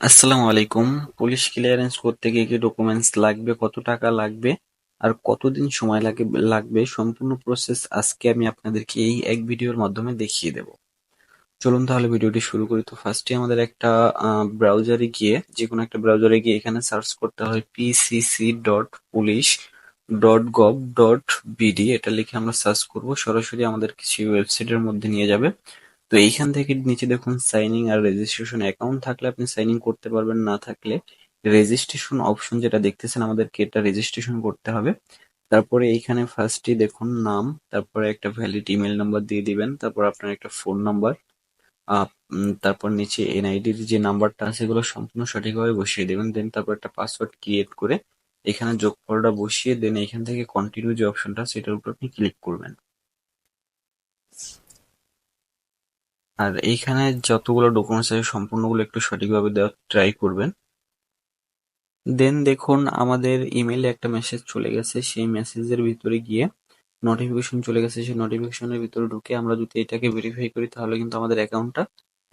আসসালামু আলাইকুম। Police clearance করতে গিয়ে কি ডকুমেন্টস লাগবে? কত টাকা লাগবে? আর কতদিন সময় লাগে, লাগবে? সম্পূর্ণ প্রসেস আজকে আমি আপনাদেরকে এই এক ভিডিওর মাধ্যমে দেখিয়ে দেব। চলুন তাহলে ভিডিওটি শুরু করি। তো ফার্স্টে আমাদের একটা ব্রাউজারে গিয়ে যে কোনো একটা ব্রাউজারে গিয়ে এখানে সার্চ করতে হয় PCC dot police dot gov dot BD এটা লিখে আমরা সার্চ করব। সরাসরি আমাদের কিছু ওয়েবসাইটের মধ্যে নিয়ে যাবে। তো এইখান থেকে নিচে দেখুন সাইনিং আর রেজিস্ট্রেশন অ্যাকাউন্ট থাকলে আপনি সাইনিং করতে পারবেন, না থাকলে রেজিস্ট্রেশন অপশন যেটা দেখতেছেন আমাদেরকে এটা রেজিস্ট্রেশন করতে হবে। তারপরে এইখানে ফার্স্টে দেখুন নাম, তারপরে একটা ভ্যালিড ইমেল নাম্বার দিয়ে দিবেন, তারপর আপনার একটা ফোন নাম্বার তারপর নিচে এনআইডির যে নাম্বারটা আছে সেগুলো সম্পূর্ণ সঠিকভাবে বসিয়ে দেবেন দেন তারপর একটা পাসওয়ার্ড ক্রিয়েট করে এখানে যোগফলটা বসিয়ে দেন এখান থেকে কন্টিনিউ যে অপশনটা সেটার উপর আপনি ক্লিক করবেন। আর এইখানে যতগুলো ডকুমেন্টস আছে, সম্পূর্ণগুলো একটু সঠিকভাবে দেওয়ার ট্রাই করবেন। দেন দেখুন, আমাদের ইমেইলে একটা মেসেজ চলে গেছে। সেই মেসেজের ভিতরে গিয়ে নোটিফিকেশন চলে গেছে। সেই নোটিফিকেশনের ভিতরে ঢুকে আমরা যদি এটাকে ভেরিফাই করি, তাহলে কিন্তু আমাদের অ্যাকাউন্টটা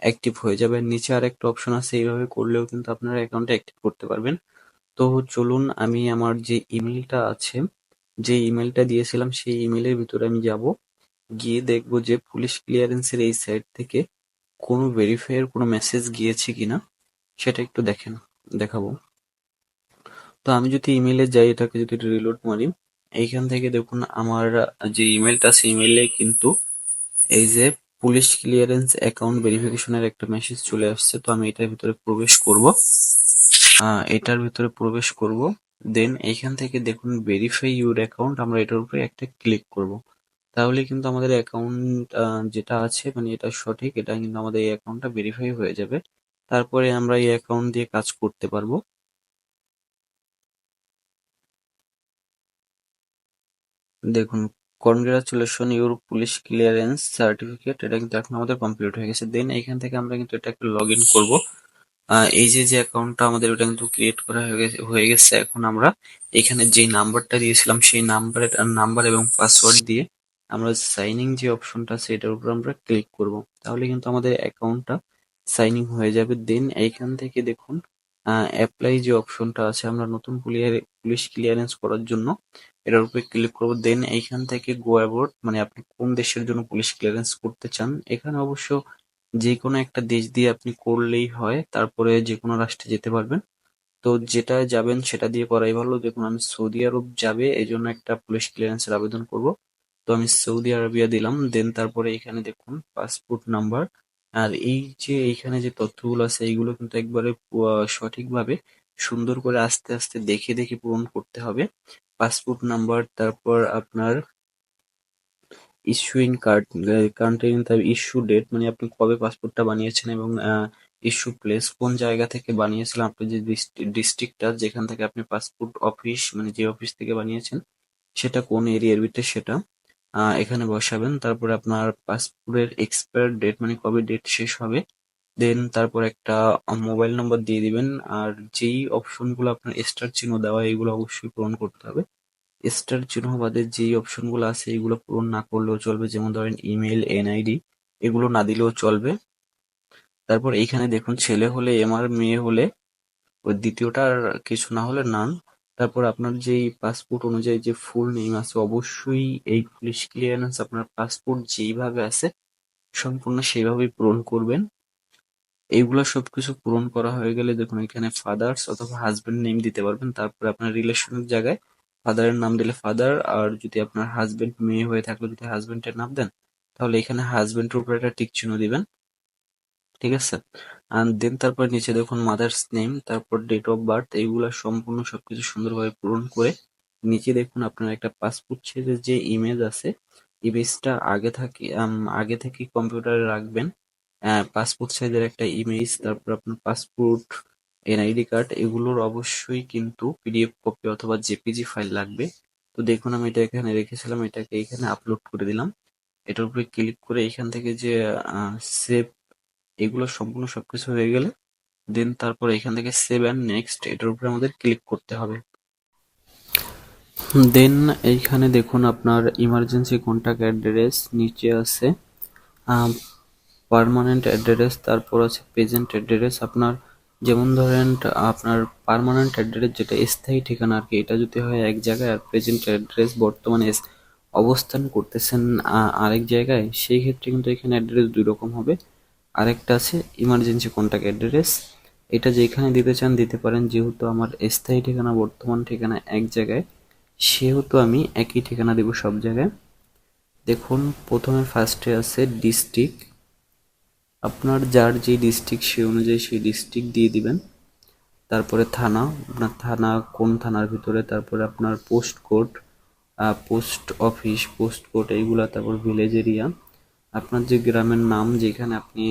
অ্যাক্টিভ হয়ে যাবে। নিচে আর একটা অপশন আছে, এইভাবে করলেও কিন্তু আপনারা অ্যাকাউন্টটা অ্যাক্টিভ করতে পারবেন। তো চলুন, আমি আমার যে ইমেলটা আছে, যে ইমেলটা দিয়েছিলাম, সেই ইমেলের ভিতরে আমি যাব। গিয়ে দেখব যে পুলিশ ক্লিয়ারেন্সের এই সাইট থেকে কোনো ভেরিফাইয়ের কোনো মেসেজ গিয়েছে কিনা, সেটা একটু দেখেন, দেখাবো। তো আমি যদি ইমেলে যাই, এটাকে যদি রিলোড মারি, এইখান থেকে দেখুন আমার যে ইমেলটা আছে ইমেলে কিন্তু এই যে পুলিশ ক্লিয়ারেন্স অ্যাকাউন্ট ভেরিফিকেশনের একটা মেসেজ চলে আসছে। তো আমি এটার ভিতরে প্রবেশ করব। এটার ভিতরে প্রবেশ করব। দেন এইখান থেকে দেখুন ভেরিফাই ইউর অ্যাকাউন্ট আমরা এটার উপরে একটা ক্লিক করব। তাহলে কিন্তু আমাদের অ্যাকাউন্ট যেটা আছে মানে এটা সঠিক, এটা কিন্তু আমাদের এই অ্যাকাউন্টটা ভেরিফাই হয়ে যাবে। তারপরে আমরা এই অ্যাকাউন্ট দিয়ে কাজ করতে পারব। দেখুন congratulation your police clearance certificate এটা কিন্তু এখন আমাদের কমপ্লিট হয়ে গেছে। দেন এখান থেকে আমরা কিন্তু এটা এটাকে লগ ইন করব এই যে যে অ্যাকাউন্টটা আমাদের ওটা কিন্তু ক্রিয়েট করা হয়ে গেছে হয়ে গেছে, এখন আমরা এখানে যে নাম্বারটা দিয়েছিলাম, সেই নাম্বারের নাম্বার এবং পাসওয়ার্ড দিয়ে আমরা সাইনিং যে অপশনটা আছে এটার উপর আমরা ক্লিক করব। তাহলে কিন্তু আমাদের অ্যাকাউন্টটা সাইনিং হয়ে যাবে। দেন এইখান থেকে দেখুন অ্যাপ্লাই যে অপশনটা আছে, আমরা নতুন পুলিশ ক্লিয়ারেন্স করার জন্য এটার উপরে ক্লিক করব। দেন এইখান থেকে গো অ্যাবোর্ড মানে আপনি কোন দেশের জন্য পুলিশ ক্লিয়ারেন্স করতে চান, এখানে অবশ্য যে কোনো একটা দেশ দিয়ে আপনি করলেই হয়, তারপরে যে কোনো রাষ্ট্রে যেতে পারবেন। তো যেটা যাবেন সেটা দিয়ে করাই ভালো। দেখুন, আমি সৌদি আরব যাবে এই জন্য একটা পুলিশ ক্লিয়ারেন্সের আবেদন করব। তো আমি সৌদি আরবিয়া দিলাম দেন তারপরে এখানে দেখুন পাসপোর্ট নাম্বার আর এই যে এইখানে যে তথ্যগুলো আছে, এইগুলো কিন্তু একবারে সঠিকভাবে সুন্দর করে আস্তে আস্তে দেখে দেখে পূরণ করতে হবে। পাসপোর্ট নাম্বার তারপর আপনার ইস্যুইং কার্ড কান্ট্রি তার ইস্যু ডেট মানে আপনি কবে পাসপোর্টটা বানিয়েছেন এবং ইস্যু প্লেস কোন জায়গা থেকে বানিয়েছিলেন আপনি যে ডিস্ট্রিক্টটা যেখান থেকে আপনি পাসপোর্ট অফিস মানে যে অফিস থেকে বানিয়েছেন, সেটা কোন এরিয়ার ভিতরে সেটা এখানে বসাবেন। তারপরে আপনার পাসপোর্টের এক্সপায়ার ডেট মানে কবে ডেট শেষ হবে। দেন তারপর একটা মোবাইল নম্বর দিয়ে দিবেন। আর যেই অপশনগুলো আপনার স্টার চিহ্ন দেওয়া এগুলো অবশ্যই পূরণ করতে হবে। স্টার চিহ্ন বাদে যেই অপশনগুলো আছে, এগুলো পূরণ না করলেও চলবে। যেমন ধরেন ইমেল এনআইডি এগুলো না দিলেও চলবে। তারপর এইখানে দেখুন, ছেলে হলে এমআর মেয়ে হলে, ওই দ্বিতীয়টার কিছু না হলে নান তারপর আপনার যেই পাসপোর্ট অনুযায়ী যে ফুল নেম আছে, অবশ্যই এই পুলিশ ক্লিয়ারেন্স আপনার পাসপোর্ট যেইভাবে আছে, সম্পূর্ণ সেইভাবেই পূরণ করবেন। এইগুলা সবকিছু পূরণ করা হয়ে গেলে দেখুন, এখানে ফাদার্স অথবা হাজবেন্ড নেম দিতে পারবেন। তারপরে আপনার রিলেশনের জায়গায় ফাদারের নাম দিলে ফাদার আর যদি আপনার হাজবেন্ড মেয়ে হয়ে থাকলে যদি হাজবেন্ডের নাম দেন, তাহলে এখানে হাজবেন্ডের উপরে একটা টিক চিহ্ন দিবেন। ঠিক আছে? আর দেন তারপর নিচে দেখুন মাদার্স নেম তারপর ডেট অফ বার্থ এইগুলা সম্পূর্ণ সবকিছু সুন্দরভাবে পূরণ করে নিচে দেখুন আপনার একটা পাসপোর্ট ছেড়ে যে ইমেজ আছে ইমেজটা আগে থাকে আগে থেকে কম্পিউটারে রাখবেন। পাসপোর্ট সাইজের একটা ইমেজ তারপর আপনার পাসপোর্ট এনআইডি কার্ড এগুলোর অবশ্যই কিন্তু পিডিএফ কপি অথবা জেপিজি ফাইল লাগবে। তো দেখুন আমি এটা এখানে রেখেছিলাম, এটাকে এখানে আপলোড করে দিলাম। এটার উপরে ক্লিক করে এখান থেকে যে সেভ এগুলো সম্পূর্ণ সবকিছু হয়ে গেলে দেন তারপর এখান থেকে সেভ অ্যান্ড নেক্সট এটার উপরে আমাদের ক্লিক করতে হবে। দেন এইখানে দেখুন আপনার ইমার্জেন্সি কন্ট্যাক্ট অ্যাড্রেস নিচে আছে পারমানেন্ট অ্যাড্রেস তারপর আছে প্রেজেন্ট অ্যাড্রেস আপনার যেমন ধরেন, আপনার পারমানেন্ট অ্যাড্রেস যেটা স্থায়ী ঠিকানা আর কি, এটা যদি হয় এক জায়গায় আর প্রেজেন্ট অ্যাড্রেস বর্তমানে অবস্থান করতেছেন আরেক জায়গায়, সেই ক্ষেত্রে কিন্তু এখানে অ্যাড্রেস দুই রকম হবে। আরেকটা আছে ইমার্জেন্সি কন্ট্যাক্ট অ্যাড্রেস এটা যেখানে দিতে চান দিতে পারেন, যেহেতু আমার স্থায়ী ঠিকানা, বর্তমান ঠিকানা এক জায়গায়, সেহেতু আমি একই ঠিকানা দেব সব জায়গায়। দেখুন, প্রথমে ফার্স্টে আছে ডিস্ট্রিক্ট আপনার যার যে ডিস্ট্রিক্ট সেই অনুযায়ী সেই ডিস্ট্রিক্ট দিয়ে দিবেন। তারপরে থানা, আপনার থানা কোন থানার ভিতরে, তারপরে আপনার post code post office post code এইগুলা, তারপর ভিলেজ এরিয়া আপনার যে গ্রামের নাম যেখানে আপনি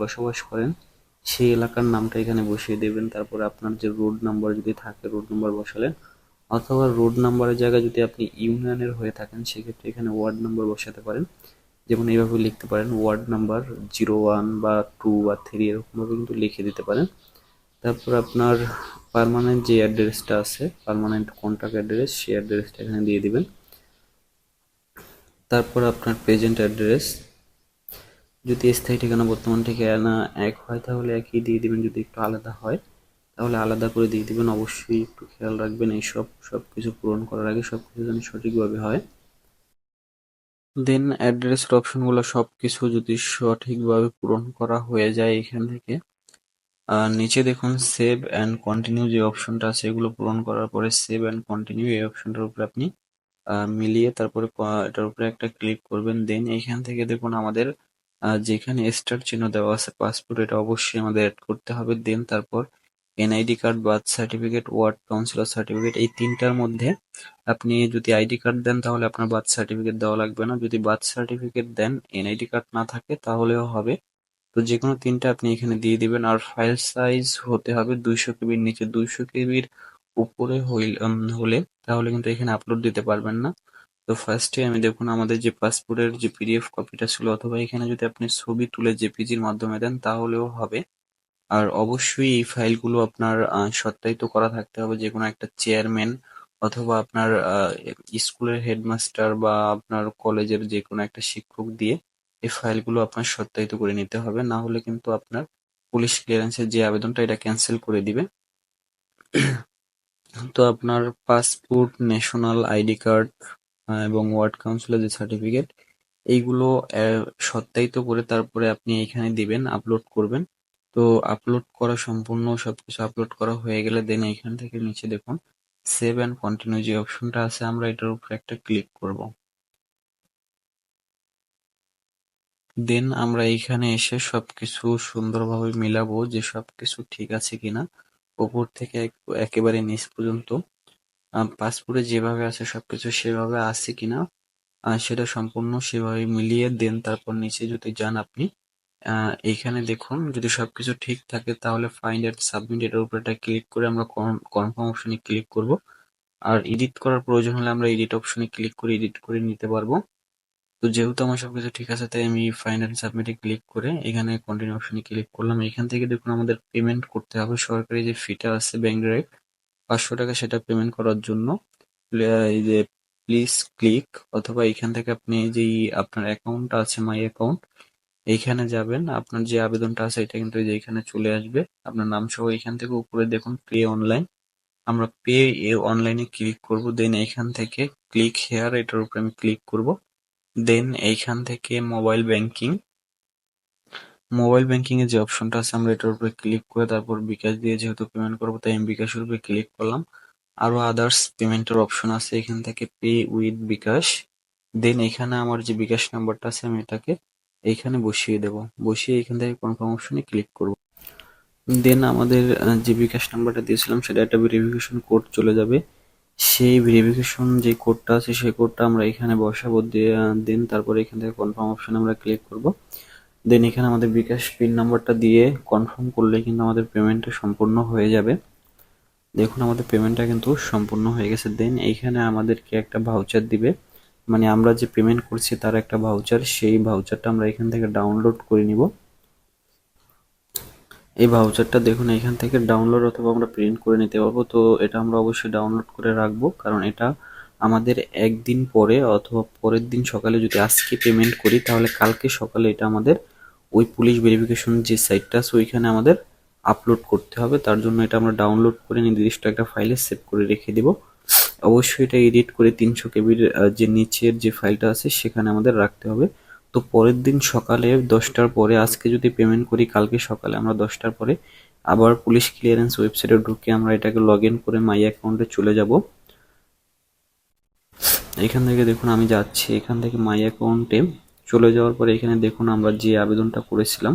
বসবাস করেন, সেই এলাকার নামটা এখানে বসিয়ে দেবেন। তারপরে আপনার যে রোড নাম্বার যদি থাকে রোড নাম্বার বসালেন অথবা রোড নাম্বারের জায়গায় যদি আপনি ইউনিয়নের হয়ে থাকেন, সেক্ষেত্রে এখানে ওয়ার্ড নাম্বার বসাতে পারেন। যেমন এইভাবে লিখতে পারেন ওয়ার্ড নাম্বার জিরো ওয়ান বা টু বা থ্রি এরকমভাবে কিন্তু লিখে দিতে পারেন। তারপর আপনার পারমানেন্ট যে অ্যাড্রেসটা আছে পার্মানেন্ট কন্ট্যাক্ট অ্যাড্রেস সেই অ্যাড্রেসটা এখানে দিয়ে দিবেন। তারপর আপনার প্রেজেন্ট অ্যাড্রেস যদি স্থায়ী ঠিকানা বর্তমান ঠিকানা এক হয়, তাহলে একই দিয়ে দিবেন। যদি একটু আলাদা হয়, তাহলে আলাদা করে দিয়ে দিবেন। অবশ্যই একটু খেয়াল রাখবেন, এইসব সব কিছু পূরণ করার আগে সব কিছু যেন সঠিকভাবে হয়। দেন অ্যাড্রেসের অপশনগুলো সব কিছু যদি সঠিকভাবে পূরণ করা হয়ে যায় এখান থেকে। আর নিচে দেখুন সেভ অ্যান্ড কন্টিনিউ যে অপশনটা আছে, এগুলো পূরণ করার পরে সেভ অ্যান্ড কন্টিনিউ এই অপশনটার উপরে আপনি মিলিয়ে তারপরে ক- এটার উপরে একটা ক্লিক করবেন। দেন এইখান থেকে দেখুন আমাদের যেখানে স্টার চিহ্ন দেওয়া আছে পাসপোর্ট এটা অবশ্যই আমাদের অ্যাড করতে হবে। দেন তারপর NID card birth certificate ward councillor certificate এই তিনটার মধ্যে আপনি যদি আইডি কার্ড দেন, তাহলে আপনার বার্থ সার্টিফিকেট দেওয়া লাগবে না। যদি birth certificate then NID card না থাকে, তাহলেও হবে। তো যে কোনো তিনটা আপনি এখানে দিয়ে দিবেন। আর ফাইল সাইজ হতে হবে দুইশো কেবির নিচে। দুইশো কেবির উপরে হলে তাহলে কিন্তু এখানে আপলোড দিতে পারবেন না। তো ফার্স্টে আমি দেখুন আমাদের যে পাসপোর্টের যে পিডিএফ কপিটা ছিল অথবা এখানে যদি আপনি ছবি তুলে জেপিজির মাধ্যমে দেন, তাহলেও হবে। আর অবশ্যই এই ফাইলগুলো আপনার সত্যায়িত করা থাকতে হবে। যে কোনো একটা চেয়ারম্যান অথবা আপনার স্কুলের হেডমাস্টার বা আপনার কলেজের যে কোনো একটা শিক্ষক দিয়ে এই ফাইলগুলো আপনার সত্যায়িত করে নিতে হবে। না হলে কিন্তু আপনার পুলিশ ক্লিয়ারেন্সের যে আবেদনটা, এটা ক্যান্সেল করে দিবে। তো আপনার পাসপোর্ট ন্যাশনাল আইডি কার্ড এবং ওয়ার্ড কাউন্সিলের যে সার্টিফিকেট এইগুলো আহ, সত্যায়িত করে তারপরে আপনি এখানে দিবেন আপলোড করবেন। তো আপলোড করা সম্পূর্ণ সবকিছু আপলোড করা হয়ে গেলে দেন এখান থেকে নিচে দেখুন সেভ অ্যান্ড কন্টিনিউ যে অপশনটা আছে আমরা এটার উপরে একটা ক্লিক করব। দেন আমরা এখানে এসে সবকিছু সুন্দরভাবে মিলাবো যে সবকিছু ঠিক আছে কিনা। উপর থেকে এক- একেবারে নিচ পর্যন্ত পাসপোর্টে যেভাবে আছে সবকিছু সেভাবে আছে কিনা সেটা সম্পূর্ণ সেভাবে মিলিয়ে দেন, তারপর নিচে যদি যান আপনি এইখানে দেখুন, যদি সবকিছু ঠিক থাকে তাহলে ফাইন্ড এন্ড সাবমিট এটার উপর একটা ক্লিক করে আমরা কনফার্ম অপশনে ক্লিক করব। আর এডিট করার প্রয়োজন হলে আমরা এডিট অপশনে ক্লিক করে এডিট করে নিতে পারব। তো যেহেতু আমার সবকিছু ঠিক আছে, তাই আমি এন্ড সাবমিটে ক্লিক করে এখানে কন্টিনিউ অপশনে ক্লিক করলাম। এখান থেকে দেখুন আমাদের পেমেন্ট করতে হবে। সরকারি যে ফিটা আছে ব্যাংক ডাইরেক্ট পাঁচশো টাকা সেটা পেমেন্ট করার জন্য এই যে প্লিজ ক্লিক অথবা এখান থেকে আপনি যেই আপনার অ্যাকাউন্ট আছে মাই অ্যাকাউন্ট এইখানে যাবেন। আপনার যে আবেদনটা আছে, এটা কিন্তু এই যে এখানে চলে আসবে। আপনার নাম সহ এখান থেকে উপরে দেখুন পে অনলাইন আমরা পে এ অনলাইনে ক্লিক করব। দেন এখান থেকে ক্লিক হেয়ার এটার উপরে আমি ক্লিক করব। দেন এইখান থেকে মোবাইল ব্যাংকিং মোবাইল ব্যাংকিং এর যে অপশনটা আছে, আমরা এটার উপরে ক্লিক করে তারপর বিকাশ দিয়ে যেহেতু পেমেন্ট করব, তাই আমি বিকাশের উপরে ক্লিক করলাম। আরও আদার্স পেমেন্টের অপশন আছে, এখান থেকে পে উইথ বিকাশ। দেন এখানে আমার যে বিকাশ নাম্বারটা আছে, আমি এটাকে এইখানে বসিয়ে দেব। বসিয়ে এখান থেকে কনফার্ম অপশনে ক্লিক করব। দেন আমাদের যে বিকাশ নাম্বারটা দিয়েছিলাম, সেটা একটা ভেরিফিকেশন কোড চলে যাবে। সেই ভেরিফিকেশন যে কোডটা আছে, সেই কোডটা আমরা এখানে বসাবো দেন তারপরে এখান থেকে কনফার্ম অপশনে আমরা ক্লিক করব। দেন এখানে আমাদের বিকাশ পিন নাম্বারটা দিয়ে কনফার্ম করলে কিন্তু আমাদের পেমেন্টটা সম্পূর্ণ হয়ে যাবে। দেখুন, আমাদের পেমেন্টটা কিন্তু সম্পূর্ণ হয়ে গেছে। দেন এইখানে আমাদেরকে একটা ভাউচার দিবে। মানে আমরা যে পেমেন্ট করছি, তার একটা ভাউচার সেই ভাউচারটা আমরা এখান থেকে ডাউনলোড করে নিব। এই ভাউচারটা দেখুন, এখান থেকে ডাউনলোড অথবা আমরা প্রিন্ট করে নিতে পারব। তো এটা আমরা অবশ্যই ডাউনলোড করে রাখব, কারণ এটা আমাদের একদিন পরে অথবা পরের দিন সকালে যদি আজকে পেমেন্ট করি, তাহলে কালকে সকালে এটা আমাদের ওই পুলিশ ভেরিফিকেশন যে সাইটটা আছে, ওইখানে আমাদের আপলোড করতে হবে। তার জন্য এটা আমরা ডাউনলোড করে নির্দিষ্ট একটা ফাইলে সেভ করে রেখে দিব। অবশ্যই এটা এডিট করে তিনশো কেবির যে নিচের যে ফাইলটা আছে, সেখানে আমাদের রাখতে হবে। তো পরের দিন সকালে দশটার পরে আজকে যদি পেমেন্ট করি, কালকে সকালে আমরা দশটার পরে আবার পুলিশ ক্লিয়ারেন্স ওয়েবসাইটে ঢুকে আমরা এটাকে লগ ইন করে মাই অ্যাকাউন্টে চলে যাব। এখান থেকে দেখুন আমি যাচ্ছি, এখান থেকে মাই অ্যাকাউন্টে চলে যাওয়ার পরে এখানে দেখুন আমরা যে আবেদনটা করেছিলাম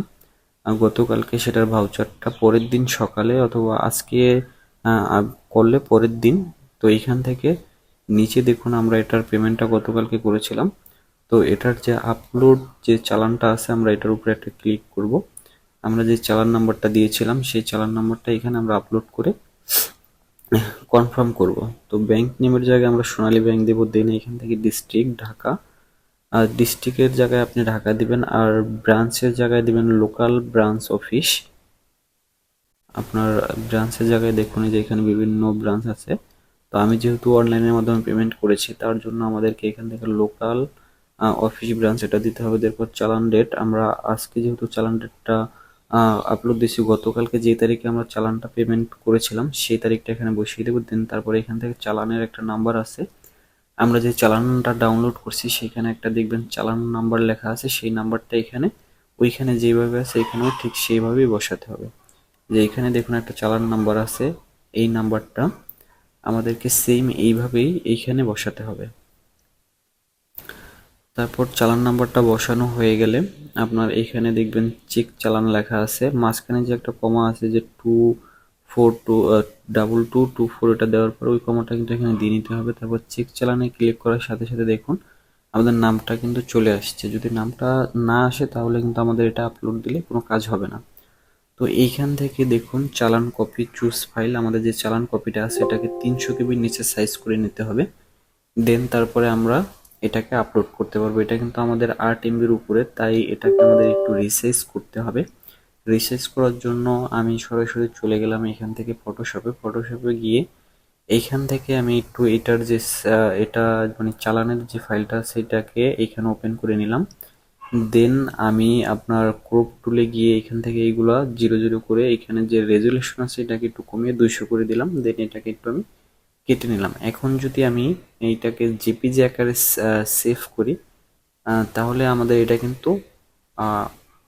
গতকালকে সেটার ভাউচারটা পরের দিন সকালে অথবা আজকে করলে পরের দিন। তো এইখান থেকে নিচে দেখুন আমরা এটার পেমেন্টটা গতকালকে করেছিলাম। তো এটার যে আপলোড যে চালানটা আছে, আমরা এটার উপরে একটা ক্লিক করব। আমরা যে চালান নাম্বারটা দিয়েছিলাম, সেই চালান নাম্বারটা এখানে আমরা আপলোড করে কনফার্ম করব। তো ব্যাংক নেমের জায়গায় আমরা সোনালী ব্যাংক দেবো দেন এখান থেকে ডিস্ট্রিক্ট ঢাকা। আর ডিস্ট্রিক্টের জায়গায় আপনি ঢাকা দিবেন, আর ব্রাঞ্চের জায়গায় দিবেন লোকাল ব্রাঞ্চ অফিস আপনার ব্রাঞ্চের জায়গায় দেখুন যে এখানে বিভিন্ন ব্রাঞ্চ আছে। তো আমি যেহেতু অনলাইনের মাধ্যমে পেমেন্ট করেছি, তার জন্য আমাদেরকে এখান থেকে লোকাল অফিস ব্রাঞ্চ এটা দিতে হবে। এরপর চালান ডেট আমরা আজকে যেহেতু চালান ডেটটা আপলোড দিয়েছি, গতকালকে যে তারিখে আমরা চালানটা পেমেন্ট করেছিলাম, সেই তারিখটা এখানে বসিয়ে দেবো। দেন তারপরে এখান থেকে চালানের একটা নাম্বার আছে। আমরা যে চালানটা ডাউনলোড করছি, সেখানে একটা দেখবেন চালান নাম্বার লেখা আছে। সেই নাম্বারটা এখানে, ওইখানে যেভাবে আছে, এখানেও ঠিক সেইভাবেই বসাতে হবে। যে এখানে দেখুন একটা চালান নাম্বার আছে, এই নাম্বারটা আমাদেরকে সেম এইভাবেই এইখানে বসাতে হবে। তারপর চালান নাম্বারটা বসানো হয়ে গেলে আপনার এখানে দেখবেন চেক চালান লেখা আছে। মাঝখানে যে একটা কমা আছে যে two four two double two two four এটা দেওয়ার পর ওই কমাটা কিন্তু এখানে দিয়ে নিতে হবে। তারপর চেক চালানে ক্লিক করার সাথে সাথে দেখুন আমাদের নামটা কিন্তু চলে আসছে। যদি নামটা না আসে তাহলে কিন্তু আমাদের এটা আপলোড দিলে কোনো কাজ হবে না। তো এইখান থেকে দেখুন চালান কপি চুজ ফাইল আমাদের যে চালান কপিটা আছে, এটাকে তিনশো কেবির নিচে সাইজ করে নিতে হবে। দেন তারপরে আমরা এটাকে আপলোড করতে পারব। এটা কিন্তু আমাদের আট এমবির উপরে, তাই এটাকে আমাদের একটু রিসাইজ করতে হবে। রিসাইজ করার জন্য আমি সরাসরি চলে গেলাম এখান থেকে ফটোশপে ফটোশপে গিয়ে এইখান থেকে আমি একটু এটার যে এটা মানে চালানের যে ফাইলটা সেটাকে এখানে ওপেন করে নিলাম। দেন আমি আপনার ক্রপ টুলে গিয়ে এখান থেকে এইগুলা জিরো জিরো করে এখানে যে রেজুলেশন আছে, এটাকে একটু কমিয়ে দুইশো করে দিলাম। দেন এটাকে একটু আমি কেটে নিলাম। এখন যদি আমি এইটাকে জেপিজি আকারে সেভ করি তাহলে আমাদের এটা কিন্তু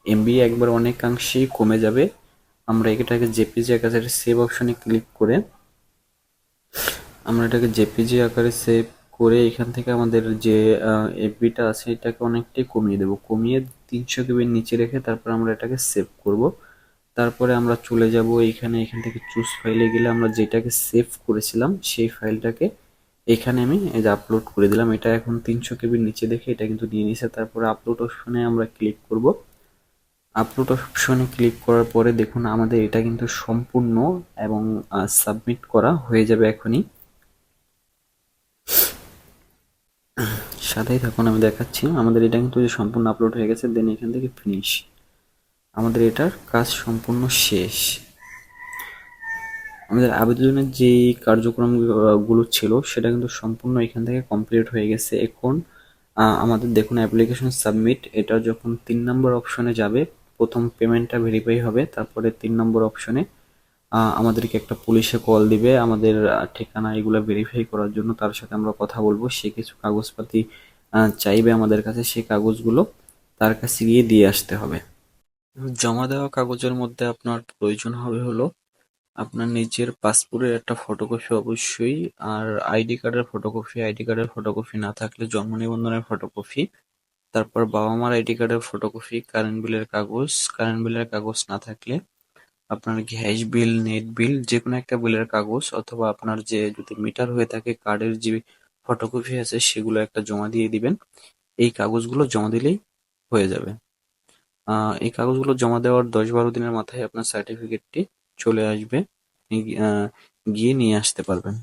এমবি একবার অনেকাংশেই কমে যাবে। আমরা এটাকে জেপিজি আকারে সেভ অপশনে ক্লিক করে, আমরা এটাকে জেপিজি আকারে সেভ করে এখান থেকে আমাদের যে এফবিটা আছে, এটাকে অনেকটাই কমিয়ে দেবো। কমিয়ে তিনশো কেবির নিচে রেখে তারপর আমরা এটাকে সেভ করব। তারপরে আমরা চলে যাব এইখানে, এখান থেকে চুজ ফাইলে গেলে আমরা যেটাকে সেভ করেছিলাম, সেই ফাইলটাকে এখানে আমি এই যে আপলোড করে দিলাম। এটা এখন তিনশো কেবির নিচে দেখে এটা কিন্তু নিয়ে নিছে। তারপরে আপলোড অপশনে আমরা ক্লিক করব। আপলোড অপশনে ক্লিক করার পরে দেখুন, আমাদের এটা কিন্তু সম্পূর্ণ এবং সাবমিট করা হয়ে যাবে এখনই। সাথেই থাকুন, আমি দেখাচ্ছি। আমাদের এটা কিন্তু সম্পূর্ণ আপলোড হয়ে গেছে দেন এখান থেকে ফিনিশ আমাদের এটার কাজ সম্পূর্ণ শেষ। আমাদের আবেদনের যে কার্যক্রমগুলো ছিল, সেটা কিন্তু সম্পূর্ণ এখান থেকে কমপ্লিট হয়ে গেছে। এখন আমাদের দেখুন অ্যাপ্লিকেশন সাবমিট এটা যখন তিন নম্বর অপশনে যাবে, প্রথম পেমেন্টটা ভেরিফাই হবে, তারপরে তিন নম্বর অপশনে আমাদেরকে একটা পুলিশে কল দিবে, আমাদের ঠিকানা এগুলো ভেরিফাই করার জন্য তার সাথে আমরা কথা বলব। সে কিছু কাগজপাতি চাইবে আমাদের কাছে সেই কাগজগুলো তার কাছে গিয়ে দিয়ে আসতে হবে। জমা দেওয়া কাগজের মধ্যে আপনার প্রয়োজন হবে হলো আপনার নিজের পাসপোর্টের একটা ফটোকপি অবশ্যই আর আইডি কার্ডের ফটোকপি আইডি কার্ডের ফটোকপি না থাকলে জন্ম নিবন্ধনের ফটোকপি তারপর বাবা মার আইডি কার্ডের ফটোকপি কারেন্ট বিলের কাগজ। কারেন্ট বিলের কাগজ না থাকলে আপনার গ্যাস বিল নেট বিল যে কোনো একটা বিলের কাগজ অথবা আপনার যে যদি মিটার হয়ে থাকে কার্ডের যে ফটোকপি আছে সেগুলো একটা জমা দিয়ে দিবেন। এই কাগজগুলো জমা দিলেই হয়ে যাবে। এই কাগজগুলো জমা দেওয়ার দশ বারো দিনের মাথায় আপনার সার্টিফিকেটটি চলে আসবে। গিয়ে নিয়ে আসতে পারবেন।